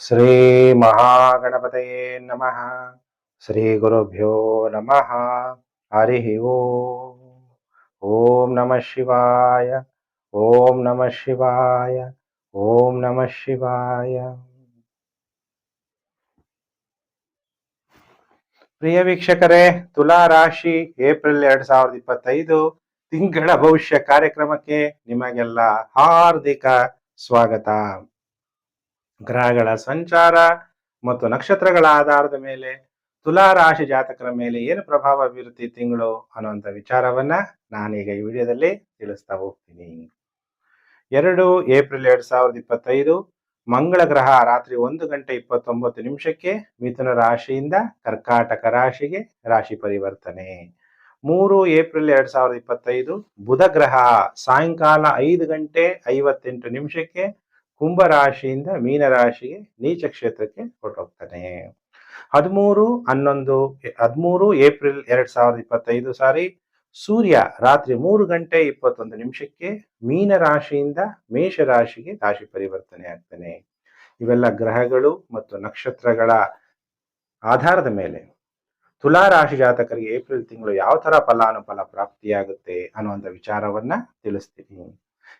ಶ್ರೀ ಮಹಾಗಣಪತಯೇ ನಮಃ ಶ್ರೀ ಗುರುಭ್ಯೋ ನಮಃ ಹರಿ ಓಂ ಓಂ ನಮಃ ಶಿವಾಯ ಓಂ ನಮಃ ಶಿವಾಯ ಓಂ ನಮಃ ಶಿವಾಯ ಪ್ರಿಯ ವೀಕ್ಷಕರೇ ತುಲಾ ರಾಶಿ ಏಪ್ರಿಲ್ ಎರಡ್ ಸಾವಿರದ ಇಪ್ಪತ್ತೈದು, ತಿಂಗಳ ಭವಿಷ್ಯ ಕಾರ್ಯಕ್ರಮಕ್ಕೆ ನಿಮಗೆಲ್ಲ ಹಾರ್ದಿಕ ಸ್ವಾಗತ. ಗ್ರಹಗಳ ಸಂಚಾರ ಮತ್ತು ನಕ್ಷತ್ರಗಳ ಆಧಾರದ ಮೇಲೆ ತುಲಾ ರಾಶಿ ಜಾತಕರ ಮೇಲೆ ಏನು ಪ್ರಭಾವ ಬೀರುತ್ತೆ ತಿಂಗಳು ಅನ್ನುವಂಥ ವಿಚಾರವನ್ನ ನಾನೀಗ ಈ ವಿಡಿಯೋದಲ್ಲಿ ತಿಳಿಸ್ತಾ ಹೋಗ್ತೀನಿ. ಎರಡು ಏಪ್ರಿಲ್ ಎರಡ್ ಸಾವಿರದ ಇಪ್ಪತ್ತೈದು, ಮಂಗಳ ಗ್ರಹ ರಾತ್ರಿ ಒಂದು ಗಂಟೆ ಇಪ್ಪತ್ತೊಂಬತ್ತು ನಿಮಿಷಕ್ಕೆ ಮಿಥುನ ರಾಶಿಯಿಂದ ಕರ್ಕಾಟಕ ರಾಶಿಗೆ ರಾಶಿ ಪರಿವರ್ತನೆ. ಮೂರು ಏಪ್ರಿಲ್ ಎರಡ್ ಸಾವಿರದ ಇಪ್ಪತ್ತೈದು, ಬುಧ ಗ್ರಹ ಸಾಯಂಕಾಲ ಐದು ಗಂಟೆ ಐವತ್ತೆಂಟು ನಿಮಿಷಕ್ಕೆ ಕುಂಭ ರಾಶಿಯಿಂದ ಮೀನ ರಾಶಿಗೆ ನೀಚ ಕ್ಷೇತ್ರಕ್ಕೆ ಹೊರಟೋಗ್ತಾನೆ. ಹದಿಮೂರು, ಹನ್ನೊಂದು, ಹದಿಮೂರು, ಏಪ್ರಿಲ್ ಎರಡ್ ಸಾವಿರದ ಇಪ್ಪತ್ತೈದು ಸಾರಿ ಸೂರ್ಯ ರಾತ್ರಿ ಮೂರು ಗಂಟೆ ಇಪ್ಪತ್ತೊಂದು ನಿಮಿಷಕ್ಕೆ ಮೀನ ರಾಶಿಯಿಂದ ಮೇಷ ರಾಶಿಗೆ ರಾಶಿ ಪರಿವರ್ತನೆ ಆಗ್ತಾನೆ. ಇವೆಲ್ಲ ಗ್ರಹಗಳು ಮತ್ತು ನಕ್ಷತ್ರಗಳ ಆಧಾರದ ಮೇಲೆ. ತುಲಾ ರಾಶಿ ಜಾತಕರಿಗೆ ಏಪ್ರಿಲ್ ತಿಂಗಳು ಯಾವ ತರ ಫಲಾನುಫಲ ಪ್ರಾಪ್ತಿಯಾಗುತ್ತೆ ಅನ್ನುವಂಥ ವಿಚಾರವನ್ನ ತಿಳಿಸ್ತೀನಿ.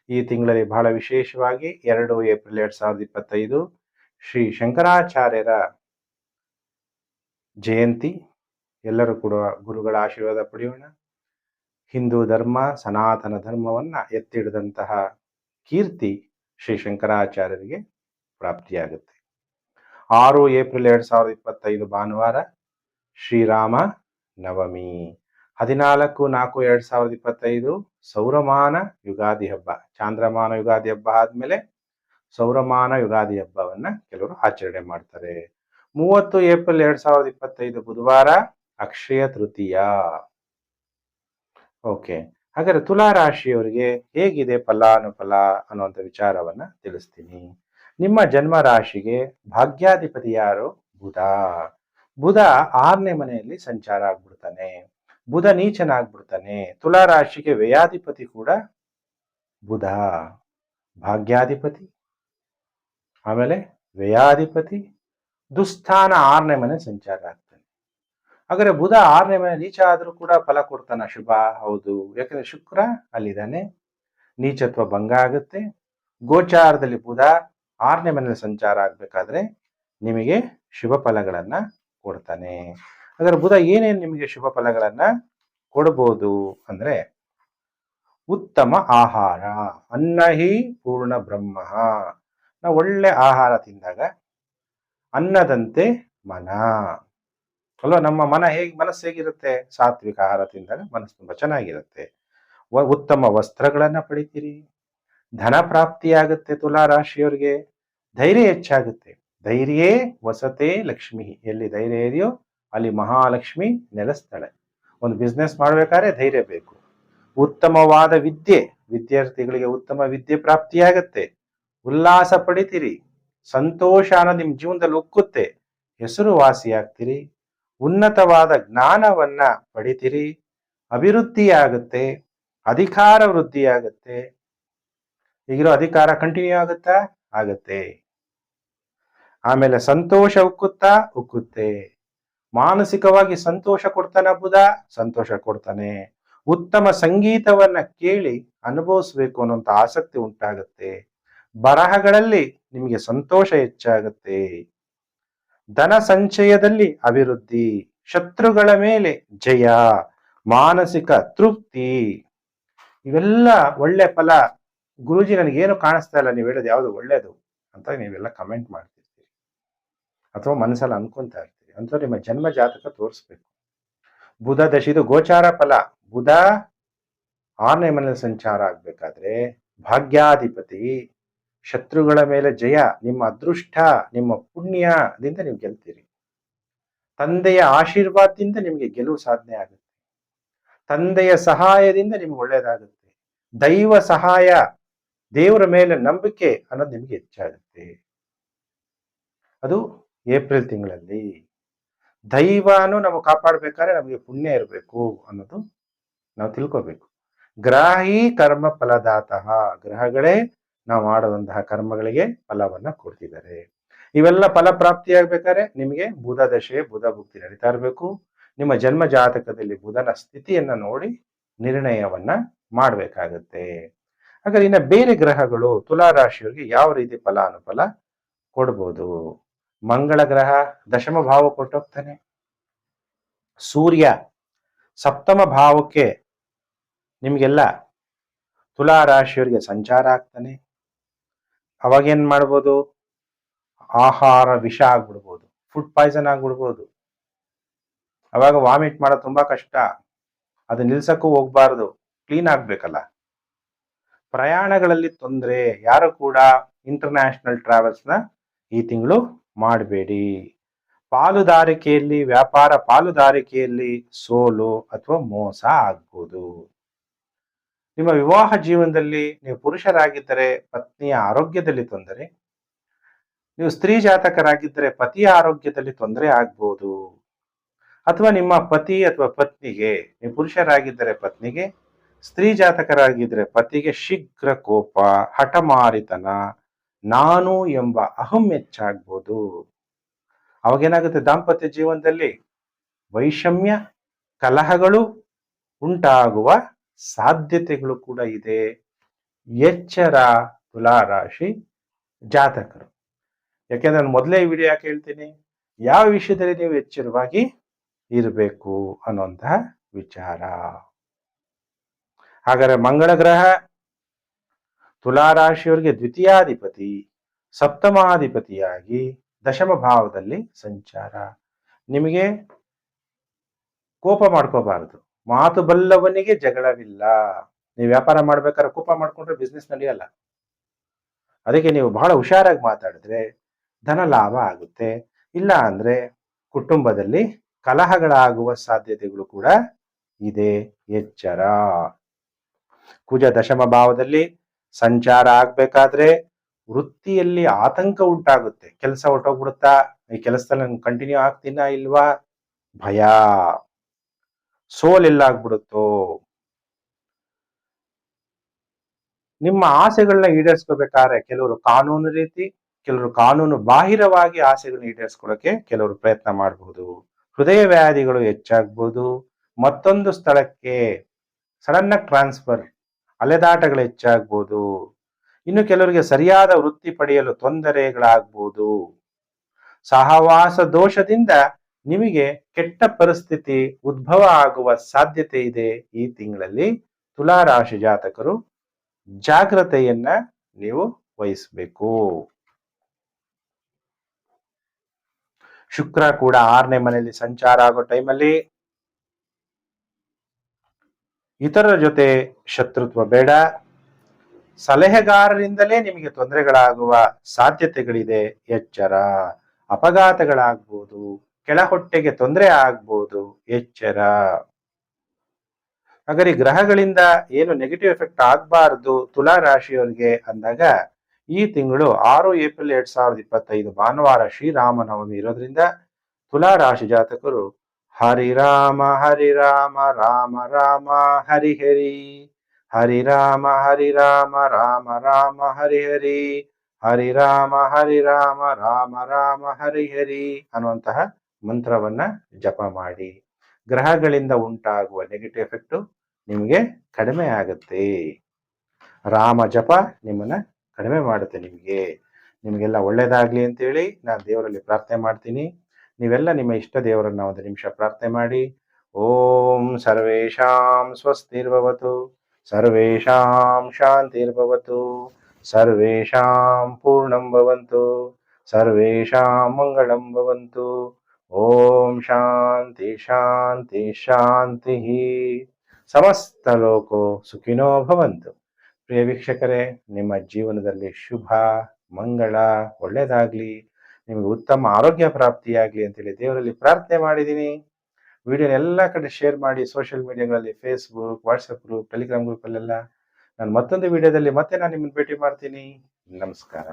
ಈ ತಿಂಗಳಲ್ಲಿ ಬಹಳ ವಿಶೇಷವಾಗಿ ಎರಡು ಏಪ್ರಿಲ್ ಎರಡ್ ಸಾವಿರದ ಇಪ್ಪತ್ತೈದು ಶ್ರೀ ಶಂಕರಾಚಾರ್ಯರ ಜಯಂತಿ. ಎಲ್ಲರೂ ಕೂಡ ಗುರುಗಳ ಆಶೀರ್ವಾದ ಪಡೆಯೋಣ. ಹಿಂದೂ ಧರ್ಮ, ಸನಾತನ ಧರ್ಮವನ್ನ ಎತ್ತಿಡಿದಂತಹ ಕೀರ್ತಿ ಶ್ರೀ ಶಂಕರಾಚಾರ್ಯರಿಗೆ ಪ್ರಾಪ್ತಿಯಾಗುತ್ತೆ. ಆರು ಏಪ್ರಿಲ್ ಎರಡ್ ಸಾವಿರದ ಇಪ್ಪತ್ತೈದು ಭಾನುವಾರ ಶ್ರೀರಾಮ ನವಮಿ. ಹದಿನಾಲ್ಕು, ನಾಲ್ಕು, ಎರಡ್ ಸಾವಿರದ ಇಪ್ಪತ್ತೈದು ಸೌರಮಾನ ಯುಗಾದಿ ಹಬ್ಬ. ಚಾಂದ್ರಮಾನ ಯುಗಾದಿ ಹಬ್ಬ ಆದ್ಮೇಲೆ ಸೌರಮಾನ ಯುಗಾದಿ ಹಬ್ಬವನ್ನ ಕೆಲವರು ಆಚರಣೆ ಮಾಡ್ತಾರೆ. ಮೂವತ್ತು ಏಪ್ರಿಲ್ ಎರಡ್ ಸಾವಿರದ ಇಪ್ಪತ್ತೈದು ಬುಧವಾರ ಅಕ್ಷಯ ತೃತೀಯ. ಓಕೆ. ಹಾಗಾದ್ರೆ ತುಲಾ ರಾಶಿಯವರಿಗೆ ಹೇಗಿದೆ ಫಲಾನುಫಲ ಅನ್ನುವಂಥ ವಿಚಾರವನ್ನ ತಿಳಿಸ್ತೀನಿ. ನಿಮ್ಮ ಜನ್ಮ ರಾಶಿಗೆ ಭಾಗ್ಯಾಧಿಪತಿ ಯಾರು? ಬುಧ. ಬುಧ ಆರನೇ ಮನೆಯಲ್ಲಿ ಸಂಚಾರ ಆಗ್ಬಿಡ್ತಾನೆ. ಬುಧ ನೀಚನಾಗ್ಬಿಡ್ತಾನೆ. ತುಲಾ ರಾಶಿಗೆ ವ್ಯಯಾಧಿಪತಿ ಕೂಡ ಬುಧ. ಭಾಗ್ಯಾಧಿಪತಿ. ಆಮೇಲೆ ವ್ಯಯಾಧಿಪತಿ ದುಸ್ಥಾನ ಆರನೇ ಮನೆ ಸಂಚಾರ ಆಗ್ತಾನೆ. ಹಾಗಾದ್ರೆ ಬುಧ ಆರನೇ ಮನೆ ನೀಚ ಆದರೂ ಕೂಡ ಫಲ ಕೊಡ್ತಾನ ಶುಭ, ಹೌದು. ಯಾಕಂದ್ರೆ ಶುಕ್ರ ಅಲ್ಲಿದ್ದಾನೆ. ನೀಚತ್ವ ಭಂಗ ಆಗುತ್ತೆ. ಗೋಚಾರದಲ್ಲಿ ಬುಧ ಆರನೇ ಮನೆ ಸಂಚಾರ ಆಗ್ಬೇಕಾದ್ರೆ ನಿಮಗೆ ಶುಭ ಫಲಗಳನ್ನ ಕೊಡ್ತಾನೆ. ಹಾಗಾದ್ರೆ ಬುಧ ಏನೇನು ನಿಮಗೆ ಶುಭ ಫಲಗಳನ್ನ ಕೊಡಬಹುದು ಅಂದ್ರೆ ಉತ್ತಮ ಆಹಾರ. ಅನ್ನ ಹಿ ಪೂರ್ಣ ಬ್ರಹ್ಮ. ನಾವು ಒಳ್ಳೆ ಆಹಾರ ತಿಂದಾಗ ಅನ್ನದಂತೆ ಮನ. ಅಲ್ವಾ? ನಮ್ಮ ಮನ ಹೇಗೆ, ಮನಸ್ಸು ಹೇಗಿರುತ್ತೆ? ಸಾತ್ವಿಕ ಆಹಾರ ತಿಂದಾಗ ಮನಸ್ಸು ತುಂಬಾ ಚೆನ್ನಾಗಿರುತ್ತೆ. ಉತ್ತಮ ವಸ್ತ್ರಗಳನ್ನ ಪಡಿತೀರಿ. ಧನ ಪ್ರಾಪ್ತಿಯಾಗುತ್ತೆ ತುಲಾ ರಾಶಿಯವರಿಗೆ ಧೈರ್ಯ ಹೆಚ್ಚಾಗುತ್ತೆ. ಧೈರ್ಯೇ ವಸತೆ ಲಕ್ಷ್ಮಿ. ಎಲ್ಲಿ ಧೈರ್ಯ ಇದೆಯೋ ಅಲ್ಲಿ ಮಹಾಲಕ್ಷ್ಮಿ ನೆಲೆಸ್ತಾಳೆ. ಒಂದು ಬಿಸ್ನೆಸ್ ಮಾಡ್ಬೇಕಾದ್ರೆ ಧೈರ್ಯ ಬೇಕು. ಉತ್ತಮವಾದ ವಿದ್ಯೆ, ವಿದ್ಯಾರ್ಥಿಗಳಿಗೆ ಉತ್ತಮ ವಿದ್ಯೆ ಪ್ರಾಪ್ತಿಯಾಗತ್ತೆ. ಉಲ್ಲಾಸ ಪಡಿತೀರಿ. ಸಂತೋಷ ಅನ್ನೋ ನಿಮ್ ಜೀವನದಲ್ಲಿ ಉಕ್ಕುತ್ತೆ. ಹೆಸರುವಾಸಿಯಾಗ್ತೀರಿ. ಉನ್ನತವಾದ ಜ್ಞಾನವನ್ನ ಪಡಿತೀರಿ. ಅಭಿವೃದ್ಧಿ ಆಗುತ್ತೆ ಅಧಿಕಾರ ವೃದ್ಧಿ ಆಗುತ್ತೆ ಈಗಿರೋ ಅಧಿಕಾರ ಕಂಟಿನ್ಯೂ ಆಗುತ್ತಾ? ಆಗತ್ತೆ. ಆಮೇಲೆ ಸಂತೋಷ ಉಕ್ಕುತ್ತಾ? ಉಕ್ಕುತ್ತೆ. ಮಾನಸಿಕವಾಗಿ ಸಂತೋಷ ಕೊಡ್ತಾನೆ ಬುಧ ಸಂತೋಷ ಕೊಡ್ತಾನೆ. ಉತ್ತಮ ಸಂಗೀತವನ್ನ ಕೇಳಿ ಅನುಭವಿಸ್ಬೇಕು ಅನ್ನೋಂಥ ಆಸಕ್ತಿ ಉಂಟಾಗುತ್ತೆ. ಬರಹಗಳಲ್ಲಿ ನಿಮಗೆ ಸಂತೋಷ ಹೆಚ್ಚಾಗುತ್ತೆ. ಧನ ಸಂಚಯದಲ್ಲಿ ಅಭಿವೃದ್ಧಿ, ಶತ್ರುಗಳ ಮೇಲೆ ಜಯ, ಮಾನಸಿಕ ತೃಪ್ತಿ. ಇವೆಲ್ಲ ಒಳ್ಳೆ ಫಲ. ಗುರುಜಿ ನನಗೇನು ಕಾಣಿಸ್ತಾ ಇಲ್ಲ, ನೀವು ಹೇಳೋದು ಯಾವುದು ಒಳ್ಳೇದು ಅಂತ ನೀವೆಲ್ಲ ಕಮೆಂಟ್ ಮಾಡ್ತಿರ್ತೀರಿ. ಅಥವಾ ಮನಸ್ಸಲ್ಲಿ ಅನ್ಕೊಂತಾ ಇರ್ತೀರಿ. ಅಂತ ನಿಮ್ಮ ಜನ್ಮ ಜಾತಕ ತೋರಿಸ್ಬೇಕು. ಬುಧ ದಶಿದು ಗೋಚಾರ ಫಲ. ಬುಧ ಆರನೇ ಮನೆಯಲ್ಲಿ ಸಂಚಾರ ಆಗ್ಬೇಕಾದ್ರೆ ಭಾಗ್ಯಾಧಿಪತಿ. ಶತ್ರುಗಳ ಮೇಲೆ ಜಯ, ನಿಮ್ಮ ಅದೃಷ್ಟ, ನಿಮ್ಮ ಪುಣ್ಯದಿಂದ ನೀವು ಗೆಲ್ತೀರಿ. ತಂದೆಯ ಆಶೀರ್ವಾದದಿಂದ ನಿಮಗೆ ಗೆಲುವು ಸಾಧನೆ ಆಗುತ್ತೆ. ತಂದೆಯ ಸಹಾಯದಿಂದ ನಿಮ್ಗೆ ಒಳ್ಳೇದಾಗುತ್ತೆ. ದೈವ ಸಹಾಯ, ದೇವರ ಮೇಲೆ ನಂಬಿಕೆ ಅನ್ನೋದು ನಿಮಗೆ ಹೆಚ್ಚಾಗುತ್ತೆ. ಅದು ಏಪ್ರಿಲ್ ತಿಂಗಳಲ್ಲಿ. ದೈವನು ನಾವು ಕಾಪಾಡ್ಬೇಕಾದ್ರೆ ನಮಗೆ ಪುಣ್ಯ ಇರಬೇಕು ಅನ್ನೋದು ನಾವು ತಿಳ್ಕೋಬೇಕು. ಗ್ರಾಹಿ ಕರ್ಮ ಫಲದಾತಃ. ಗ್ರಹಗಳೇ ನಾವು ಮಾಡುವಂತಹ ಕರ್ಮಗಳಿಗೆ ಫಲವನ್ನ ಕೊಡ್ತಿದ್ದಾರೆ. ಇವೆಲ್ಲ ಫಲಪ್ರಾಪ್ತಿಯಾಗಬೇಕಾದ್ರೆ ನಿಮಗೆ ಬುಧ ದಶೆ ಬುಧ ಭುಕ್ತಿ ನಡೀತಾ ಇರಬೇಕು. ನಿಮ್ಮ ಜನ್ಮ ಜಾತಕದಲ್ಲಿ ಬುಧನ ಸ್ಥಿತಿಯನ್ನ ನೋಡಿ ನಿರ್ಣಯವನ್ನ ಮಾಡಬೇಕಾಗತ್ತೆ. ಹಾಗಾದ್ರೆ ಇನ್ನು ಬೇರೆ ಗ್ರಹಗಳು ತುಲಾ ರಾಶಿಯವರಿಗೆ ಯಾವ ರೀತಿ ಫಲಾನುಫಲ ಕೊಡ್ಬೋದು? ಮಂಗಳ ಗ್ರಹ ದಶಮ ಭಾವ ಕೊಟ್ಟೋಗ್ತಾನೆ. ಸೂರ್ಯ ಸಪ್ತಮ ಭಾವಕ್ಕೆ ನಿಮಗೆಲ್ಲ ತುಲಾ ರಾಶಿಯವರಿಗೆ ಸಂಚಾರ ಆಗ್ತಾನೆ. ಅವಾಗ ಏನ್ ಮಾಡ್ಬೋದು? ಆಹಾರ ವಿಷ ಆಗ್ಬಿಡ್ಬೋದು. Food poison ಆಗ್ಬಿಡ್ಬೋದು. ಅವಾಗ ವಾಮಿಟ್ ಮಾಡೋದು ತುಂಬಾ ಕಷ್ಟ. ಅದು ನಿಲ್ಸಕ್ಕೂ ಹೋಗ್ಬಾರ್ದು. ಕ್ಲೀನ್ ಆಗ್ಬೇಕಲ್ಲ. ಪ್ರಯಾಣಗಳಲ್ಲಿ ತೊಂದರೆ, ಯಾರು ಕೂಡ ಇಂಟರ್ನ್ಯಾಷನಲ್ ಟ್ರಾವೆಲ್ಸ್ನ ಈ ತಿಂಗಳು ಮಾಡಬೇಡಿ. ಪಾಲುದಾರಿಕೆಯಲ್ಲಿ, ವ್ಯಾಪಾರ ಪಾಲುದಾರಿಕೆಯಲ್ಲಿ ಸೋಲು ಅಥವಾ ಮೋಸ ಆಗ್ಬೋದು. ನಿಮ್ಮ ವಿವಾಹ ಜೀವನದಲ್ಲಿ ನೀವು ಪುರುಷರಾಗಿದ್ದರೆ ಪತ್ನಿಯ ಆರೋಗ್ಯದಲ್ಲಿ ತೊಂದರೆ, ನೀವು ಸ್ತ್ರೀ ಜಾತಕರಾಗಿದ್ದರೆ ಪತಿಯ ಆರೋಗ್ಯದಲ್ಲಿ ತೊಂದರೆ ಆಗ್ಬೋದು. ಅಥವಾ ನಿಮ್ಮ ಪತಿ ಅಥವಾ ಪತ್ನಿಗೆ, ನೀವು ಪುರುಷರಾಗಿದ್ದರೆ ಪತ್ನಿಗೆ, ಸ್ತ್ರೀ ಜಾತಕರಾಗಿದ್ದರೆ ಪತಿಗೆ ಶೀಘ್ರ ಕೋಪ, ಹಠಮಾರಿತನ ನಾನು ಎಂಬ ಅಹಂ ಹೆಚ್ಚಾಗ್ಬೋದು. ಅವಾಗೇನಾಗುತ್ತೆ? ದಾಂಪತ್ಯ ಜೀವನದಲ್ಲಿ ವೈಷಮ್ಯ, ಕಲಹಗಳು ಉಂಟಾಗುವ ಸಾಧ್ಯತೆಗಳು ಕೂಡ ಇದೆ. ಎಚ್ಚರ ತುಲಾರಾಶಿ ಜಾತಕರು. ಯಾಕೆಂದ್ರೆ ನಾನು ಮೊದಲೇ ವಿಡಿಯೋ ಯಾಕೆ ಹೇಳ್ತೀನಿ? ಯಾವ ವಿಷಯದಲ್ಲಿ ನೀವು ಎಚ್ಚರವಾಗಿ ಇರಬೇಕು ಅನ್ನುವಂತಹ ವಿಚಾರ. ಹಾಗಾದ್ರೆ ಮಂಗಳ ಗ್ರಹ ತುಲಾರಾಶಿಯವರಿಗೆ ದ್ವಿತೀಯಾಧಿಪತಿ, ಸಪ್ತಮಾಧಿಪತಿಯಾಗಿ ದಶಮ ಭಾವದಲ್ಲಿ ಸಂಚಾರ. ನಿಮಗೆ ಕೋಪ ಮಾಡ್ಕೋಬಾರದು. ಮಾತು ಬಲ್ಲವನಿಗೆ ಜಗಳವಿಲ್ಲ. ನೀವು ವ್ಯಾಪಾರ ಮಾಡ್ಬೇಕಾದ್ರೆ ಕೋಪ ಮಾಡ್ಕೊಂಡ್ರೆ ಬಿಸ್ನೆಸ್ ನಡೆಯಲ್ಲ ಅದಕ್ಕೆ ನೀವು ಬಹಳ ಹುಷಾರಾಗಿ ಮಾತಾಡಿದ್ರೆ ಧನ ಲಾಭ ಆಗುತ್ತೆ. ಇಲ್ಲ ಅಂದ್ರೆ ಕುಟುಂಬದಲ್ಲಿ ಕಲಹಗಳಾಗುವ ಸಾಧ್ಯತೆಗಳು ಕೂಡ ಇದೆ. ಎಚ್ಚರ. ಕುಜ ದಶಮ ಭಾವದಲ್ಲಿ ಸಂಚಾರ ಆಗ್ಬೇಕಾದ್ರೆ ವೃತ್ತಿಯಲ್ಲಿ ಆತಂಕ ಉಂಟಾಗುತ್ತೆ. ಕೆಲಸ ಹೊಟ್ಟೋಗ್ಬಿಡುತ್ತಾ ಈ ಕೆಲಸದಲ್ಲಿ ನಾನು ಕಂಟಿನ್ಯೂ ಆಗ್ತೀನ ಇಲ್ವಾ? ಭಯ. ಸೋಲ್ ಎಲ್ಲಾಗ್ಬಿಡುತ್ತೋ? ನಿಮ್ಮ ಆಸೆಗಳನ್ನ ಈಡೇರಿಸ್ಕೋಬೇಕಾದ್ರೆ ಕೆಲವರು ಕಾನೂನು ರೀತಿ, ಕೆಲವರು ಕಾನೂನು ಬಾಹಿರವಾಗಿ ಆಸೆಗಳನ್ನ ಈಡೇರಿಸ್ಕೊಳ್ಳೋಕೆ ಕೆಲವರು ಪ್ರಯತ್ನ ಮಾಡಬಹುದು ಹೃದಯ ವ್ಯಾಧಿಗಳು ಹೆಚ್ಚಾಗ್ಬೋದು. ಮತ್ತೊಂದು ಸ್ಥಳಕ್ಕೆ ಸಡನ್ ಟ್ರಾನ್ಸ್ಫರ್ ಅಲೆದಾಟಗಳು ಹೆಚ್ಚಾಗ್ಬೋದು. ಇನ್ನು ಕೆಲವರಿಗೆ ಸರಿಯಾದ ವೃತ್ತಿ ಪಡೆಯಲು ತೊಂದರೆಗಳಾಗ್ಬೋದು. ಸಹವಾಸ ದೋಷದಿಂದ ನಿಮಗೆ ಕೆಟ್ಟ ಪರಿಸ್ಥಿತಿ ಉದ್ಭವ ಆಗುವ ಸಾಧ್ಯತೆ ಇದೆ. ಈ ತಿಂಗಳಲ್ಲಿ ತುಲಾರಾಶಿ ಜಾತಕರು ಜಾಗ್ರತೆಯನ್ನ ನೀವು ವಹಿಸಬೇಕು. ಶುಕ್ರ ಕೂಡ ಆರನೇ ಮನೆಯಲ್ಲಿ ಸಂಚಾರ ಆಗೋ ಟೈಮಲ್ಲಿ ಇತರರ ಜೊತೆ ಶತ್ರುತ್ವ ಬೇಡ. ಸಲಹೆಗಾರರಿಂದಲೇ ನಿಮಗೆ ತೊಂದರೆಗಳಾಗುವ ಸಾಧ್ಯತೆಗಳಿದೆ. ಎಚ್ಚರ. ಅಪಘಾತಗಳಾಗ್ಬೋದು. ಕೆಳಹೊಟ್ಟೆಗೆ ತೊಂದರೆ ಆಗ್ಬೋದು. ಎಚ್ಚರ. ಹಾಗಾದ್ರೆ ಗ್ರಹಗಳಿಂದ ಏನು ನೆಗೆಟಿವ್ ಎಫೆಕ್ಟ್ ಆಗಬಾರ್ದು? ತುಲಾ ರಾಶಿಯವರಿಗೆ ಅಂದಾಗ, ಈ ತಿಂಗಳು ಆರು ಏಪ್ರಿಲ್ ಎರಡ್ ಸಾವಿರದ ಇಪ್ಪತ್ತೈದು ಭಾನುವಾರ ಶ್ರೀರಾಮನವಮಿ ಇರೋದ್ರಿಂದ ತುಲಾ ರಾಶಿ ಜಾತಕರು ಹರಿರಾಮ ಹರಿ ರಾಮ ರಾಮ ಹರಿ ಹರಿ ರಾಮ ಹರಿ ರಾಮ ರಾಮ ಹರಿ ಹರಿ ಹರಿ ರಾಮ ಹರಿ ರಾಮ ರಾಮ ಹರಿ ಹರಿ ಅನ್ನುವಂತಹ ಮಂತ್ರವನ್ನ ಜಪ ಮಾಡಿ. ಗ್ರಹಗಳಿಂದ ಉಂಟಾಗುವ ನೆಗೆಟಿವ್ ಎಫೆಕ್ಟು ನಿಮಗೆ ಕಡಿಮೆ ಆಗುತ್ತೆ. ರಾಮ ಜಪ ನಿಮ್ಮನ್ನ ಕಡಿಮೆ ಮಾಡುತ್ತೆ ನಿಮಗೆ. ನಿಮಗೆಲ್ಲ ಒಳ್ಳೇದಾಗ್ಲಿ ಅಂತೇಳಿ ನಾನು ದೇವರಲ್ಲಿ ಪ್ರಾರ್ಥನೆ ಮಾಡ್ತೀನಿ. ನೀವೆಲ್ಲ ನಿಮ್ಮ ಇಷ್ಟ ದೇವರನ್ನ ಒಂದು ನಿಮಿಷ ಪ್ರಾರ್ಥನೆ ಮಾಡಿ. ಓಂ ಸರ್ವೇಶಾಂ ಸ್ವಸ್ತಿರ್ಭವತು ಸರ್ವೇಶಾಂ ಶಾಂತಿರ್ಭವತು ಸರ್ವೇಶಾಂ ಪೂರ್ಣಂ ಭವಂತು ಸರ್ವೇಶಾಂ ಮಂಗಳಂ ಭವಂತು. ಓಂ ಶಾಂತಿ ಶಾಂತಿ ಶಾಂತಿ. ಸಮಸ್ತ ಲೋಕೋ ಸುಖಿನೋ ಭವಂತು. ಪ್ರಿಯ ವೀಕ್ಷಕರೇ, ನಿಮ್ಮ ಜೀವನದಲ್ಲಿ ಶುಭ, ಮಂಗಳ ಒಳ್ಳೇದಾಗ್ಲಿ ನಿಮಗೆ ಉತ್ತಮ ಆರೋಗ್ಯ ಪ್ರಾಪ್ತಿಯಾಗ್ಲಿ ಅಂತೇಳಿ ದೇವರಲ್ಲಿ ಪ್ರಾರ್ಥನೆ ಮಾಡಿದ್ದೀನಿ. ವಿಡಿಯೋನ ಎಲ್ಲ ಕಡೆ ಶೇರ್ ಮಾಡಿ ಸೋಷಿಯಲ್ ಮೀಡಿಯಾಗಳಲ್ಲಿ ಫೇಸ್ಬುಕ್ ವಾಟ್ಸಪ್ ಗ್ರೂಪ್ ಟೆಲಿಗ್ರಾಮ್ ಗ್ರೂಪಲ್ಲೆಲ್ಲ ನಾನು ಮತ್ತೊಂದು ವಿಡಿಯೋದಲ್ಲಿ ಮತ್ತೆ ನಾನು ನಿಮ್ಮನ್ನು ಭೇಟಿ ಮಾಡ್ತೀನಿ. ನಮಸ್ಕಾರ.